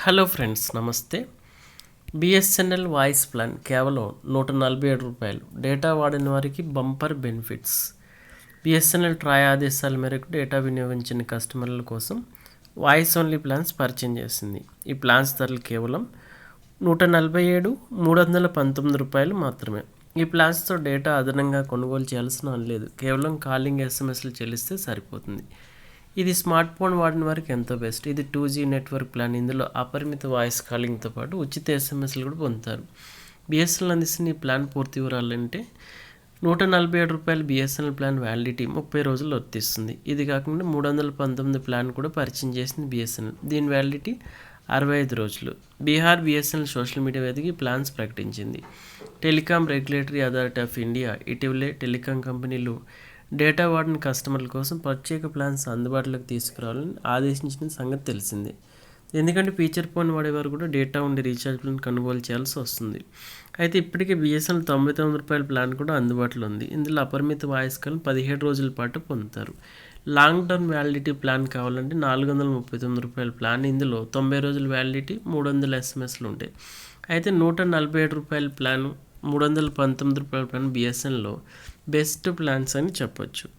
Hello friends నమస్తే. BSNL voice plan కేవలం నూట నలభై ఏడు రూపాయలు. డేటా వాడిన వారికి బంపర్ బెనిఫిట్స్. బిఎస్ఎన్ఎల్ ట్రాయ్ ఆదేశాల మేరకు డేటా వినియోగించిన కస్టమర్ల కోసం వాయిస్ ఓన్లీ ప్లాన్స్ పరిచయం చేసింది. ఈ ప్లాన్స్ ధరలు కేవలం నూట నలభై ఏడు మూడు వందల పంతొమ్మిది రూపాయలు మాత్రమే. ఈ ప్లాన్స్తో డేటా అదనంగా కొనుగోలు చేయాల్సిన లేదు. కేవలం కాలింగ్ ఎస్ఎంఎస్లు చెల్లిస్తే సరిపోతుంది. ఇది స్మార్ట్ ఫోన్ వాడిన వారికి ఎంతో బెస్ట్. ఇది టూ జీ నెట్వర్క్ ప్లాన్. ఇందులో అపరిమిత వాయిస్ కాలింగ్తో పాటు ఉచిత ఎస్ఎంఎస్లు కూడా పొందుతారు. బిఎస్ఎన్ఎల్ అందిస్తున్న ఈ ప్లాన్ పూర్తి వివరాలంటే నూట నలభై ఏడు రూపాయల బిఎస్ఎన్ఎల్ ప్లాన్ వ్యాలిడిటీ ముప్పై రోజులు వర్తిస్తుంది. ఇది కాకుండా మూడు వందల పంతొమ్మిది ప్లాన్ కూడా పరిచయం చేసింది బిఎస్ఎన్ఎల్ దీని వ్యాలిడిటీ అరవై ఐదు రోజులు. బీహార్ బిఎస్ఎన్ఎల్ సోషల్ మీడియా వేదిక ఈ ప్లాన్స్ ప్రకటించింది. Telecom regulatory authority of India ఇటీవలే టెలికాం కంపెనీలు డేటా వాడిన కస్టమర్ల కోసం ప్రత్యేక ప్లాన్స్ అందుబాటులోకి తీసుకురావాలని ఆదేశించిన సంగతి తెలిసిందే. ఎందుకంటే ఫీచర్ ఫోన్ వాడేవారు కూడా డేటా ఉండే రీఛార్జ్ ప్లాన్ కొనుగోలు చేయాల్సి వస్తుంది. అయితే ఇప్పటికే బిఎస్ఎన్ఎల్ తొంభై తొమ్మిది రూపాయల ప్లాన్ కూడా అందుబాటులో ఉంది. ఇందులో అపరిమిత వాయిస్ కాల్ పదిహేడు రోజుల పాటు పొందుతారు. లాంగ్ టర్మ్ వ్యాలిడిటీ ప్లాన్ కావాలంటే నాలుగు వందల ముప్పై తొమ్మిది రూపాయల ప్లాన్ ఇందులో తొంభై రోజుల వ్యాలిడిటీ మూడు వందల ఎస్ఎంఎస్లు ఉంటాయి. అయితే నూట నలభై ఏడు రూపాయల ప్లాన్ మూడు వందల పంతొమ్మిది రూపాయల ప్లాన్ బిఎస్ఎన్లో బెస్ట్ ప్లాన్స్ అని చెప్పొచ్చు.